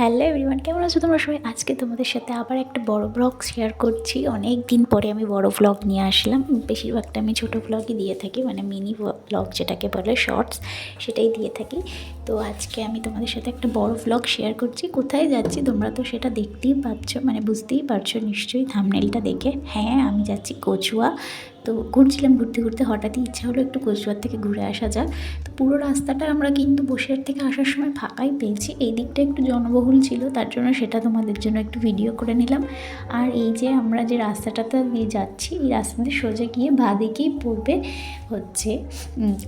Hello everyone কেমন আছো তোমরা সবাই? আজকে তোমাদের সাথে আবার একটা বড় ব্লগ শেয়ার করছি। অনেক দিন পরে আমি বড় ব্লগ নিয়ে আসলাম। বেশিরভাগটা আমি ছোট ব্লগই দিয়ে থাকি মানে মিনি ব্লগ যেটাকে বলে শর্টস সেটাই দিয়ে থাকি। তো আজকে আমি তোমাদের সাথে একটা বড় ব্লগ শেয়ার করছি। কোথায় যাচ্ছি তোমরা তো সেটা দেখতেই পাচ্ছ মানে বুঝতেই পারছ নিশ্চয়ই থামনেলটা দেখে। হ্যাঁ আমি যাচ্ছি কচুয়া। তো ঘুরছিলাম ঘুরতে ঘুরতে হঠাৎই ইচ্ছা হলো একটু কোচবিহার থেকে ঘুরে আসা যাক। তো পুরো রাস্তাটা আমরা কিন্তু বসিরহাট থেকে আসার সময় ফাঁকাই পেয়েছি। এই দিকটা একটু জনবহুল ছিল, তার জন্য সেটা তোমাদের জন্য একটু ভিডিও করে নিলাম। আর এই যে আমরা যে রাস্তাটাতে দিয়ে যাচ্ছি, এই রাস্তাতে সোজা গিয়ে বাঁদিকেই পড়বে হচ্ছে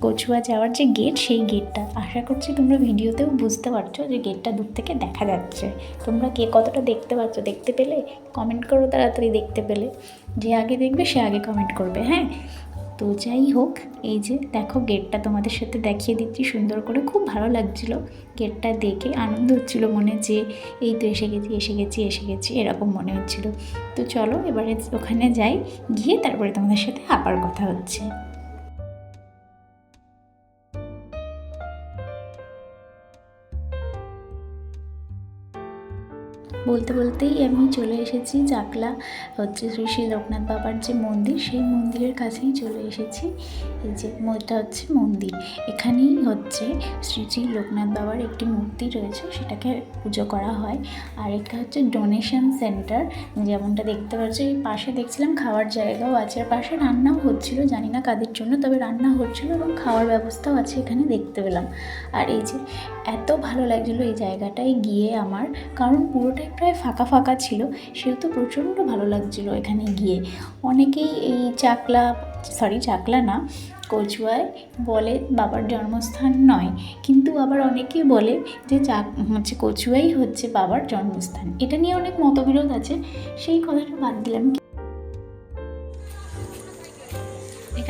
কচুয়া যাওয়ার যে গেট সেই গেটটা আশা করছি তোমরা ভিডিওতেও বুঝতে পারছ যে গেটটা দূর থেকে দেখা যাচ্ছে। তোমরা কে কতটা দেখতে পাচ্ছ, দেখতে পেলে? কমেন্ট করো তাড়াতাড়ি দেখতে পেলে। যে আগে দেখবে সে আগে কমেন্ট করবে হ্যাঁ? তো যাই হোক, এই যে দেখো গেটটা তোমাদের সাথে দেখিয়ে দিচ্ছি, সুন্দর করে, খুব ভালো লাগছিল। গেটটা দেখে আনন্দ হচ্ছিল মনে যে এই তো এসে গেছি এসে গেছি এসে গেছি, এরকম মনে হচ্ছিল। তো চলো, এবারে ওখানে যাই, গিয়ে তারপরে তোমাদের সাথে আবার কথা হচ্ছে। বলতে বলতেই আমি চলে এসেছি চাকলা হচ্ছে শ্রী শ্রী লোকনাথ বাবার যে মন্দির, সেই মন্দিরের কাছেই চলে এসেছি। এই যে এটা হচ্ছে মন্দির। এখানেই হচ্ছে শ্রী শ্রী লোকনাথ বাবার একটি মূর্তি রয়েছে, সেটাকে পুজো করা হয়। আর এটা হচ্ছে ডোনেশন সেন্টার যেমনটা দেখতে পাচ্ছ পাশে দেখছিলাম খাওয়ার জায়গাও আছে। আর পাশে রান্নাও হচ্ছিল, জানি না কাদের জন্য, তবে রান্না হচ্ছিল এবং খাওয়ার ব্যবস্থাও আছে এখানে দেখতে পেলাম। আর এই যে এত ভালো লাগছিল এই জায়গাটায় গিয়ে আমার, কারণ পুরোটাই প্রায় ফাঁকা ফাঁকা ছিল সেহেতু প্রচণ্ড ভালো লাগছিল এখানে গিয়ে। অনেকেই এই চাকলা সরি চাকলা না, কচুয়ায় বলে বাবার জন্মস্থান নয়। কিন্তু আবার অনেকেই বলে যে চাক, হচ্ছে কচুয়াই হচ্ছে বাবার জন্মস্থান। এটা নিয়ে অনেক মতবিরোধ আছে, সেই কথাটা বাদ দিলাম।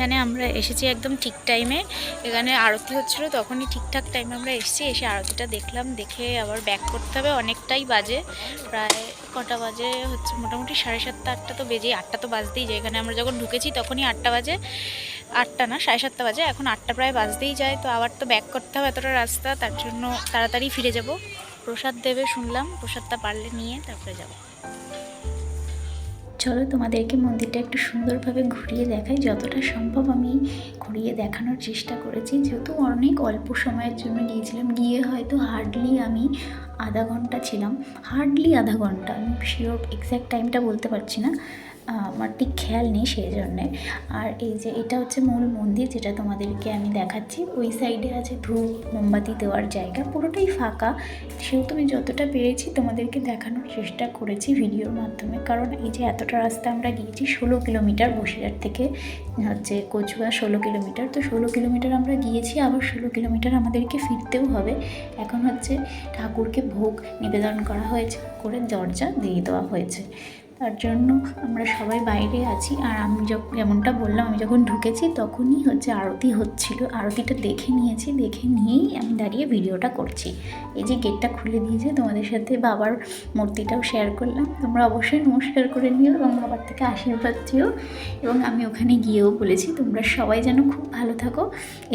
এখানে আমরা এসেছি একদম ঠিক টাইমে এখানে আরতি হচ্ছিল, তখনই ঠিকঠাক টাইমে আমরা এসেছি। এসে আরতিটা দেখলাম, দেখে আবার ব্যাক করতে হবে। অনেকটাই বাজে, প্রায় কটা বাজে হচ্ছে, মোটামুটি সাড়ে সাতটা, আটটা তো বেজেই, আটটা তো বাজতেই যায়। এখানে আমরা যখন ঢুকেছি তখনই আটটা বাজে, আটটা না, সাড়ে সাতটা বাজে, এখন আটটা প্রায় বাজতেই যায়। তো আবার তো ব্যাক করতে হবে এতটা রাস্তা, তার জন্য তাড়াতাড়ি ফিরে যাব। প্রসাদ দেবে শুনলাম, প্রসাদটা পারলে নিয়ে তারপরে যাব। চলো তোমাদেরকে মন্দিরটা একটু সুন্দরভাবে ঘুরিয়ে দেখাই। যতটা সম্ভব আমি ঘুরিয়ে দেখানোর চেষ্টা করেছি। যেহেতু অনেক অল্প সময়ের জন্য গিয়েছিলাম, গিয়ে হয়তো হার্ডলি আমি আধা ঘণ্টা ছিলাম। হার্ডলি আধা ঘণ্টা, আমি শিওর এক্স্যাক্ট টাইমটা বলতে পারছি না। আমার ঠিক খেয়াল নেই সেই জন্যে। আর এই যে এটা হচ্ছে মূল মন্দির যেটা তোমাদেরকে আমি দেখাচ্ছি, ওই সাইডে আছে ধূপ মোমবাতি দেওয়ার জায়গা। পুরোটাই ফাঁকা। সেহেতু আমি যতটা পেরেছি তোমাদেরকে দেখানোর চেষ্টা করেছি ভিডিওর মাধ্যমে। কারণ এই যে এতটা রাস্তা আমরা গিয়েছি ষোলো কিলোমিটার বসিরহাট থেকে, হচ্ছে কচুয়া ষোলো কিলোমিটার। তো ষোলো কিলোমিটার আমরা গিয়েছি, আবার ষোলো কিলোমিটার আমাদেরকে ফিরতেও হবে। এখন হচ্ছে ঠাকুরকে ভোগ নিবেদন করা হয়েছে, করে দরজা দিয়ে দেওয়া হয়েছে। তার জন্য আমরা সবাই বাইরে আছি। আর আমি যখন যেমনটা বললাম, আমি যখন ঢুকেছি তখনই হচ্ছে আরতি হচ্ছিল। আরতিটা দেখে নিয়েছি, দেখে নিয়েই আমি দাঁড়িয়ে ভিডিওটা করছি। এই যে গেটটা খুলে দিয়েছে, তোমাদের সাথে বাবার মূর্তিটাও শেয়ার করলাম। তোমরা অবশ্যই নমস্কার করে নিও এবং বাবার থেকে আশীর্বাদ চেয়েও এবং আমি ওখানে গিয়েও বলেছি, তোমরা সবাই যেন খুব ভালো থাকো।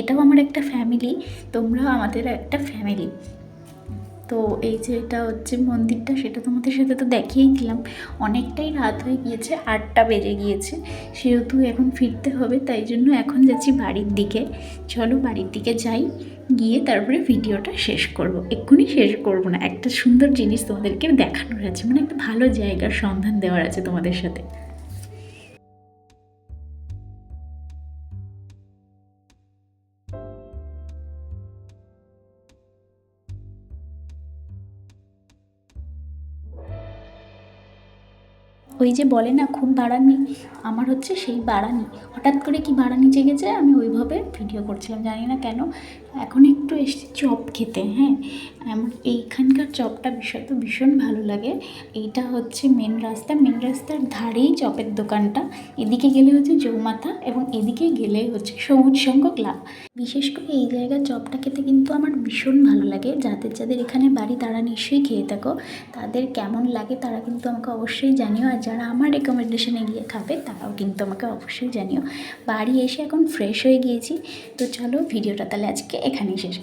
এটাও আমার একটা ফ্যামিলি তোমরাও আমাদের একটা ফ্যামিলি তো এই যে এটা হচ্ছে মন্দিরটা, সেটা তোমাদের সাথে তো দেখিয়েই দিলাম। অনেকটাই রাত হয়ে গিয়েছে, আটটা বেজে গিয়েছে। সেহেতু এখন ফিরতে হবে, তাই জন্য এখন যাচ্ছি বাড়ির দিকে। চলো বাড়ির দিকে যাই, গিয়ে তারপরে ভিডিওটা শেষ করব। এক্ষুনি শেষ করব না, একটা সুন্দর জিনিস তোমাদেরকে দেখানোর আছে মানে একটা ভালো জায়গার সন্ধান দেওয়ার আছে তোমাদের সাথে। ওই যে বলে না, খুব বাড়ানি। আমার হচ্ছে সেই বাড়ানি। হঠাৎ করে কি বাড়ানি জেগেছে, আমি ওইভাবে ভিডিও করছিলাম, জানি না কেন। এখন একটু এসেছি চপ খেতে হ্যাঁ? আমার এইখানকার চপটা তো ভীষণ ভালো লাগে। এইটা হচ্ছে মেন রাস্তা। মেন রাস্তার ধারেই চপের দোকানটা। এদিকে গেলে হচ্ছে চৌমাথা এবং এদিকে গেলে হচ্ছে সবুজ সংখ্যক লাভ বিশেষ করে এই জায়গার চপটা খেতে কিন্তু আমার ভীষণ ভালো লাগে। যাদের যাদের এখানে বাড়ি তারা নিশ্চয়ই খেয়ে থাকো। তাদের কেমন লাগে তারা কিন্তু আমাকে অবশ্যই জানিও। আর যারা আমার রেকমেন্ডেশনে গিয়ে খাবে, তারাও কিন্তু আমাকে অবশ্যই জানিও। বাড়ি এসে এখন ফ্রেশ হয়ে গিয়েছি। তো চলো ভিডিওটা তাহলে আজকে এখানেই শেষ